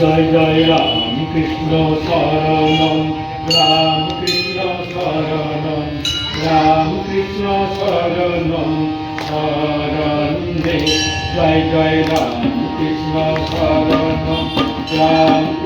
Joy Joy Ramakrishna শরণম Ramakrishna শরণম Ramakrishna শরণম শরণে। Joy Joy Ramakrishna শরণম Ram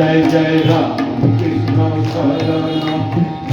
Jai Jai Ram Krishna Saranam